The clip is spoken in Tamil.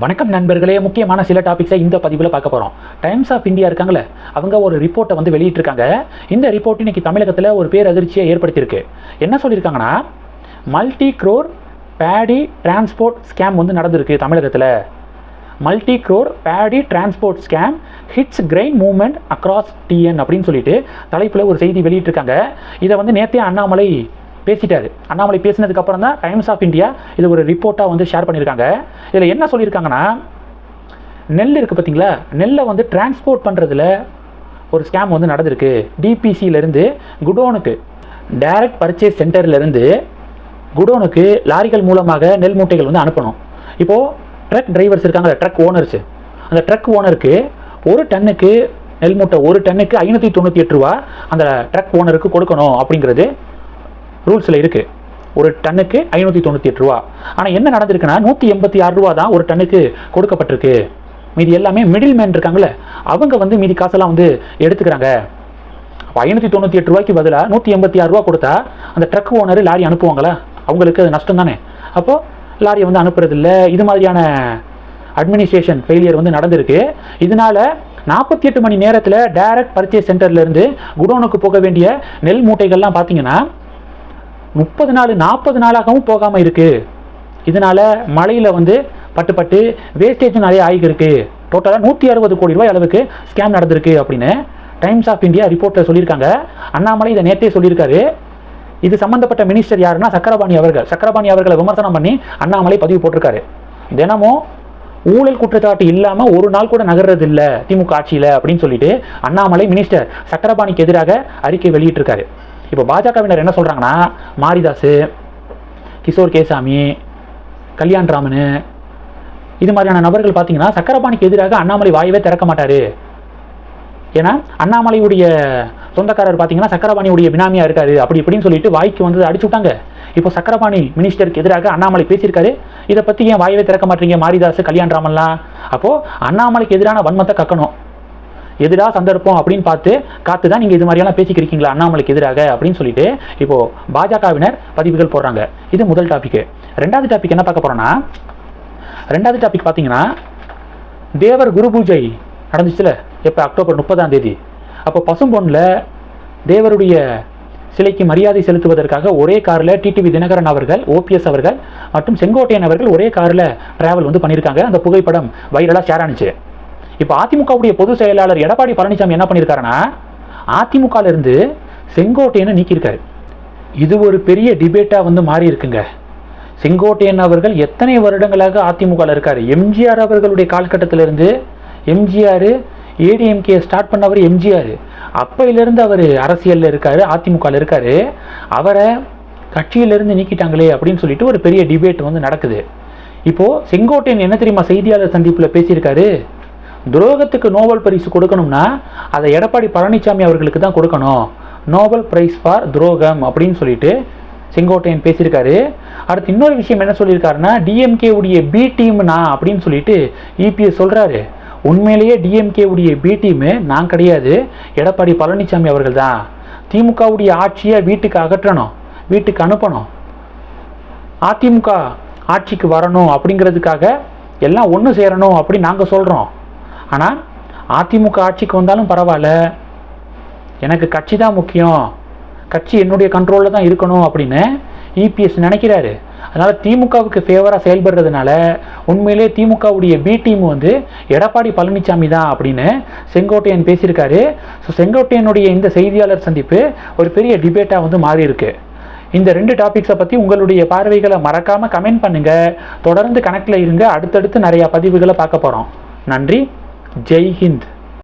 வணக்கம் நண்பர்களே. முக்கியமான சில டாபிக்ஸை இந்த பதிவில் பார்க்க போகிறோம் டைம்ஸ் ஆஃப் இந்தியா இருக்காங்களே அவங்க ஒரு ரிப்போர்ட்டை வந்து வெளியிட்டிருக்காங்க. இந்த ரிப்போர்ட் இன்னைக்கு தமிழகத்தில் ஒரு பேரதிர்ச்சியை ஏற்படுத்தியிருக்கு. என்ன சொல்லியிருக்காங்கன்னா multi crore paddy transport scam வந்து நடந்திருக்கு தமிழகத்தில். Multi crore paddy transport scam hits grain movement across TN அப்படின்னு சொல்லிட்டு தலைப்பில் ஒரு செய்தி வெளியிட்டிருக்காங்க. இதை வந்து நேற்றே அண்ணாமலை பேசிட்டாரு. அண்ணாமலை பேசினதுக்கு அப்புறம் தான் டைம்ஸ் ஆஃப் இந்தியா இது ஒரு ரிப்போர்ட்டாக வந்து ஷேர் பண்ணியிருக்காங்க. இதில் என்ன சொல்லியிருக்காங்கன்னா நெல் இருக்குது பார்த்தீங்களா நெல்லை வந்து டிரான்ஸ்போர்ட் பண்ணுறதுல ஒரு ஸ்கேம் வந்து நடந்திருக்கு. டிபிசியிலேருந்து குடோனுக்கு டைரக்ட் பர்ச்சேஸ் சென்டர்லேருந்து குடோனுக்கு லாரிகள் மூலமாக நெல் மூட்டைகள் வந்து அனுப்பணும். இப்போது ட்ரக் டிரைவர்ஸ் இருக்காங்க ட்ரக் ஓனர்ஸு அந்த ட்ரக் ஓனருக்கு ஒரு டன்னுக்கு நெல் மூட்டை ஒரு டன்னுக்கு ஐநூற்றி தொண்ணூற்றி எட்டு ரூபா அந்த ட்ரக் ஓனருக்கு கொடுக்கணும் அப்படிங்கிறது ரூல்ஸில் இருக்குது ஒரு டன்னுக்கு ஐநூற்றி தொண்ணூற்றி எட்டு ரூபா. ஆனால் என்ன நடந்திருக்குன்னா நூற்றி எண்பத்தி ஆறு ரூபா தான் ஒரு டன்னுக்கு கொடுக்கப்பட்டிருக்கு. மீதி எல்லாமே மிடில் மேன் இருக்காங்களே அவங்க வந்து மீதி காசெல்லாம் வந்து எடுத்துக்கிறாங்க. ஐநூற்றி தொண்ணூற்றி எட்டு ரூபாய்க்கு பதிலாக நூற்றி எண்பத்தி ஆறு ரூபா கொடுத்தா அந்த ட்ரக் ஓனர் லாரி அனுப்புவாங்களா? அவங்களுக்கு அது நஷ்டம் தானே. அப்போது லாரியை வந்து அனுப்புறதில்ல. இது மாதிரியான அட்மினிஸ்ட்ரேஷன் ஃபெயிலியர் வந்து நடந்திருக்கு. இதனால நாற்பத்தி எட்டு மணி நேரத்தில் டைரக்ட் பர்ச்சேஸ் சென்டர்லேருந்து குடோனுக்கு போக வேண்டிய நெல் மூட்டைகள்லாம் பார்த்தீங்கன்னா முப்பது நாள் நாற்பது நாளாகவும் போகாமல் இருக்குது இதனால் மழையில் வந்து பட்டு பட்டு வேஸ்டேஜும் நிறைய ஆகியிருக்கு. டோட்டலாக நூற்றி அறுபது கோடி ரூபாய் அளவுக்கு ஸ்கேம் நடந்திருக்கு அப்படின்னு டைம்ஸ் ஆஃப் இந்தியா ரிப்போர்ட்டில் சொல்லியிருக்காங்க. அண்ணாமலை இதை நேற்றே சொல்லியிருக்காரு. இது சம்மந்தப்பட்ட மினிஸ்டர் யாருன்னா சக்கரபாணி அவர்கள். சக்கரபாணி அவர்களை விமர்சனம் பண்ணி அண்ணாமலை பதிவு போட்டிருக்காரு. தினமும் ஊழல் குற்றச்சாட்டு இல்லாமல் ஒரு நாள் கூட நகர்றது இல்லை திமுக ஆட்சியில் அப்படின்னு சொல்லிட்டு அண்ணாமலை மினிஸ்டர் சக்கரபாணிக்கு எதிராக அறிக்கை வெளியிட்டிருக்காரு. இப்போ பாஜகவினர் என்ன சொல்கிறாங்கன்னா மாரிதாஸ் கிஷோர் கேசாமி கல்யாண் ராமனு இது மாதிரியான நபர்கள் பார்த்தீங்கன்னா சக்கரபாணிக்கு எதிராக அண்ணாமலை வாயவே திறக்க மாட்டார். ஏன்னா அண்ணாமலையுடைய சொந்தக்காரர் பார்த்தீங்கன்னா சக்கரபாணியுடைய பினாமியாக இருக்காரு. அப்படி இப்படின்னு சொல்லிட்டு வாய்க்கு வந்து அடிச்சு விட்டாங்க. இப்போ சக்கரபாணி மினிஸ்டருக்கு எதிராக அண்ணாமலை பேசியிருக்காரு. இதை பற்றி ஏன் வாயவே திறக்க மாட்டீங்க? மாரிதாஸ் கல்யாண் ராமன்லாம். அப்போது அண்ணாமலைக்கு எதிரான வன்மத்தை கக்கணும். எதிராக சந்தர்ப்பம் அப்படின்னு பார்த்து காத்து தான் நீங்கள் இது மாதிரியெல்லாம் பேசிக்கிறீங்களா அண்ணாமலைக்கு எதிராக அப்படின்னு சொல்லிட்டு இப்போது பாஜகவினர் பதிவுகள் போடுறாங்க. இது முதல் டாபிக் ரெண்டாவது டாபிக் என்ன பார்க்க போகிறோன்னா ரெண்டாவது டாபிக் பார்த்தீங்கன்னா தேவர் குரு பூஜை நடந்துச்சுல எப்போ? அக்டோபர் முப்பதாம் தேதி. அப்போ பசும்பொன்னில் தேவருடைய சிலைக்கு மரியாதை செலுத்துவதற்காக ஒரே காரில் டிடிவி தினகரன் அவர்கள் ஓபிஎஸ் அவர்கள் மற்றும் செங்கோட்டையன் அவர்கள் ஒரே காரில் டிராவல் வந்து பண்ணியிருக்காங்க. அந்த புகைப்படம் வைரலாக ஷேர் ஆனிச்சு. இப்போ அதிமுகவுடைய பொதுச் செயலாளர் எடப்பாடி பழனிசாமி என்ன பண்ணியிருக்காருன்னா அதிமுகலேருந்து செங்கோட்டையனை நீக்கியிருக்காரு. இது ஒரு பெரிய டிபேட்டாக வந்து மாறி இருக்குங்க செங்கோட்டையன் அவர்கள் எத்தனை வருடங்களாக அதிமுகவில் இருக்கார்? எம்ஜிஆர் அவர்களுடைய காலகட்டத்திலிருந்து எம்ஜிஆர் ஏடிஎம்கே ஸ்டார்ட் பண்ணவர் எம்ஜிஆர். அப்பையிலேருந்து அவர் அரசியலில் இருக்கார் அதிமுகவில் இருக்கார். அவரை கட்சியிலேருந்து நீக்கிட்டாங்களே அப்படின்னு சொல்லிட்டு ஒரு பெரிய டிபேட் வந்து நடக்குது. இப்போது செங்கோட்டையன் என்ன தெரியுமா செய்தியாளர் சந்திப்பில் பேசியிருக்காரு? துரோகத்துக்கு நோபல் பரிசு கொடுக்கணும்னா அதை எடப்பாடி பழனிசாமி அவர்களுக்கு தான் கொடுக்கணும். நோபல் பிரைஸ் ஃபார் துரோகம் அப்படின்னு சொல்லிட்டு செங்கோட்டையன் பேசியிருக்காரு. அடுத்து இன்னொரு விஷயம் என்ன சொல்லியிருக்காருன்னா டிஎம்கே உடைய பி டீம்னா அப்படின்னு சொல்லிட்டு இபிஎஸ் சொல்கிறாரு உண்மையிலேயே டிஎம்கே உடைய பி டீமு நான் கிடையாது எடப்பாடி பழனிசாமி அவர்கள் தான். திமுகவுடைய ஆட்சியை வீட்டுக்கு அகற்றணும் வீட்டுக்கு அனுப்பணும். அதிமுக ஆட்சிக்கு வரணும் அப்படிங்கிறதுக்காக எல்லாம் ஒன்று சேரணும் அப்படின்னு நாங்கள் சொல்கிறோம் ஆனால் அதிமுக ஆட்சிக்கு வந்தாலும் பரவாயில்ல. எனக்கு கட்சி தான் முக்கியம். கட்சி என்னுடைய கண்ட்ரோலில் தான் இருக்கணும் அப்படின்னு இபிஎஸ் நினைக்கிறாரு. அதனால் திமுகவுக்கு ஃபேவராக செயல்படுறதுனால உண்மையிலே திமுகவுடைய பி டீம் வந்து எடப்பாடி பழனிசாமி தான் அப்படின்னு செங்கோட்டையன் பேசியிருக்காரு. ஸோ செங்கோட்டையனுடைய இந்த செய்தியாளர் சந்திப்பு ஒரு பெரிய டிபேட்டாக வந்து மாறி இருக்கு இந்த ரெண்டு டாபிக்ஸை பற்றி உங்களுடைய பார்வைகளை மறக்காமல் கமெண்ட் பண்ணுங்கள் தொடர்ந்து கணக்கில் இருங்க. அடுத்தடுத்து நிறையா பதிவுகளை பார்க்க போகிறோம் நன்றி. जय हिंद।